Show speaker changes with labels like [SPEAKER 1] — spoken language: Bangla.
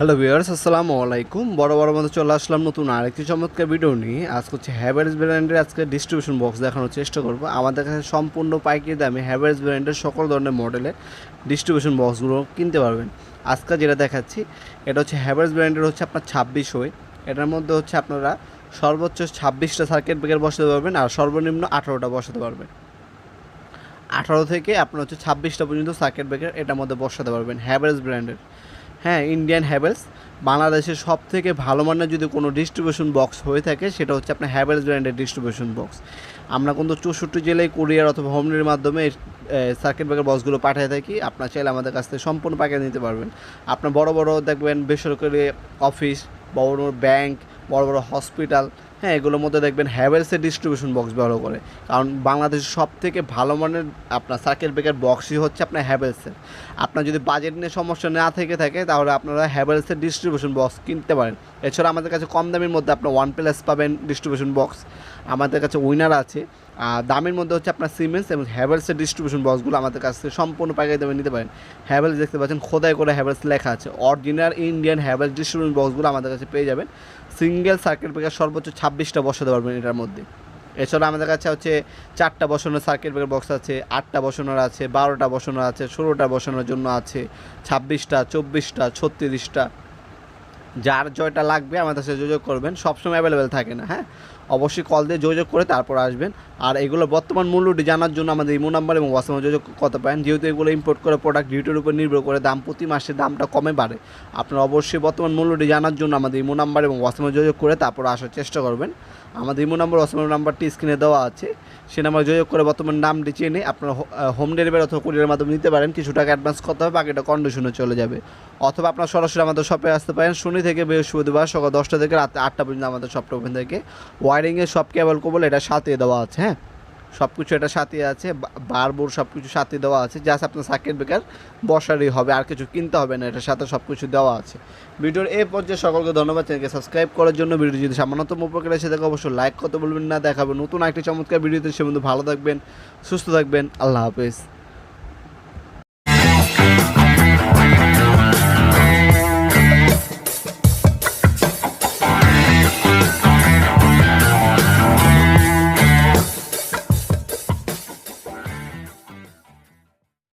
[SPEAKER 1] হ্যালো ভিউয়ার্স আসসালামু আলাইকুম। বড় বড় মধ্যে চলে আসলাম নতুন আরেকটি চমৎকার ভিডিও নিয়ে। আজকে হচ্ছে হ্যাভারেজ ব্র্যান্ডের আজকে ডিস্ট্রিবিউশন বক্স দেখানোর চেষ্টা করব। আমাদের কাছে সম্পূর্ণ পাইকারি দামে হ্যাভারেজ ব্র্যান্ডের সকল ধরনের মডেলের ডিস্ট্রিবিউশন বক্সগুলো কিনতে পারবেন। আজকে যেটা দেখাচ্ছি, এটা হচ্ছে হ্যাভারেজ ব্র্যান্ডের হচ্ছে আপনার ছাব্বিশ হয়ে এটার মধ্যে হচ্ছে আপনারা সর্বোচ্চ ছাব্বিশটা সার্কিট ব্রেকার বসাতে পারবেন আর সর্বনিম্ন আঠারোটা বসাতে পারবেন। আঠারো থেকে আপনার হচ্ছে ছাব্বিশটা পর্যন্ত সার্কিট ব্রেকার এটার মধ্যে বসাতে পারবেন হ্যাভেলস ব্র্যান্ডের হ্যাঁ ইন্ডিয়ান হ্যাভেলস বাংলাদেশের সব থেকে ভালো মানের যদি কোনো ডিস্ট্রিবিউশন বক্স হয়ে থাকে, সেটা হচ্ছে আপনার হ্যাভেলস ব্র্যান্ডের ডিস্ট্রিবিউশন বক্স আমরা কিন্তু চৌষট্টি জেলায় কুরিয়ার অথবা হোমনির মাধ্যমে সার্কিট ব্রেকার বক্সগুলো পাঠিয়ে থাকি। আপনার চাইলে আমাদের কাছ থেকে সম্পূর্ণ প্যাকেজ নিতে পারবেন। আপনার বড় বড় দেখবেন বেসরকারি অফিস বড় বড় ব্যাংক বড় বড় হসপিটাল হ্যাঁ এগুলোর মধ্যে দেখবেন হ্যাভেলসের ডিস্ট্রিবিউশন বক্স ব্যবহার করে। কারণ বাংলাদেশের সব থেকে ভালো মানের আপনার সার্কেল ব্রেকার বক্সই হচ্ছে আপনার হ্যাভেলসের আপনার যদি বাজেট নিয়ে সমস্যা না থেকে থাকে, তাহলে আপনারা হ্যাভেলসের ডিস্ট্রিবিউশন বক্স কিনতে পারেন। এছাড়া আমাদের কাছে কম দামের মধ্যে আপনার ওয়ান প্লাস পাবেন ডিস্ট্রিবিউশন বক্স আমাদের কাছে উইনার আছে। দামের মধ্যে হচ্ছে আপনার সিমেন্স এবং হ্যাভেলসের ডিস্ট্রিবিউশন বক্সগুলো আমাদের কাছ থেকে সম্পূর্ণ পাইকারি দামে নিতে পারেন। হ্যাভেলস দেখতে পাচ্ছেন, খোদাই করে হ্যাভেলস লেখা আছে। অরিজিনাল ইন্ডিয়ান হ্যাভেলস ডিস্ট্রিবিউশন বক্সগুলো আমাদের কাছে পেয়ে যাবেন। সিঙ্গেল সার্কিট ব্রেকার সর্বোচ্চ ছাব্বিশটা বসাতে পারবেন এটার মধ্যে। এছাড়া আমাদের কাছে হচ্ছে চারটা বসানোর সার্কিট ব্রেকার বক্স আছে, আটটা বসানোর আছে, বারোটা বসানোর আছে, ষোলোটা বসানোর জন্য আছে, ছাব্বিশটা, চব্বিশটা, ছত্রিশটা। যার জয়টা লাগবে আমাদের সাথে যোগাযোগ করবেন, সবসময় অ্যাভেলেবেল থাকে না হ্যাঁ? অবশ্যই কল দিয়ে যোগাযোগ করে তারপর আসবেন। আর এগুলো বর্তমান মূল্যটি জানার জন্য আমাদের ইমো নাম্বার এবং হোয়াটসঅ্যাপে যোগাযোগ করতে পারেন। যেহেতু এগুলো ইম্পোর্ট করে প্রোডাক্ট ডিউটির উপর নির্ভর করে দাম প্রতি মাসে দামটা কমে বাড়ে। আপনারা অবশ্যই বর্তমান মূল্যটি জানার জন্য আমাদের ইমো নাম্বার এবং হোয়াটসঅ্যাপে যোগাযোগ করে তারপর আসার চেষ্টা করবেন। আমাদের ইমো নাম্বার হোয়াটসঅ্যাপ নাম্বারটি স্ক্রিনে দেওয়া আছে। সে নাম্বার যোগাযোগ করে বর্তমান নামটি চেনে আপনারা হোম ডেলিভারি অথবা কুরিয়ারের মাধ্যমে নিতে পারেন। কিছু টাকা অ্যাডভান্স করতে হবে, বাকিটা কন্ডিশনে চলে যাবে। অথবা আপনারা সরাসরি আমাদের শপে আসতে পারেন। শনি থেকে বৃহস্পতিবার সকাল দশটা থেকে রাত আটটা পর্যন্ত আমাদের শপটা ওপেন থাকে। ওয়ারিংয়ের সব কেবল কবল এটা সাথে দেওয়া আছে হ্যাঁ? সব কিছু এটা সাথে আছে বারবোর সব কিছু সাথে দেওয়া আছে জাস্ট আপনার সার্কিট ব্রেকার বসারই হবে, আর কিছু কিনতে হবে না, এটার সাথে সব কিছু দেওয়া আছে। ভিডিওর এই পর্যায়ে সকলকে ধন্যবাদ, চ্যানেলকে সাবস্ক্রাইব করার জন্য ভিডিও যদি সামান্যতম উপকার এসে থাকে, অবশ্যই লাইক করতে বলবেন না দেখাবেন নতুন একটি চমৎকার ভিডিওতে, সে মধ্যে ভালো থাকবেন, সুস্থ থাকবেন, আল্লাহ হাফেজ।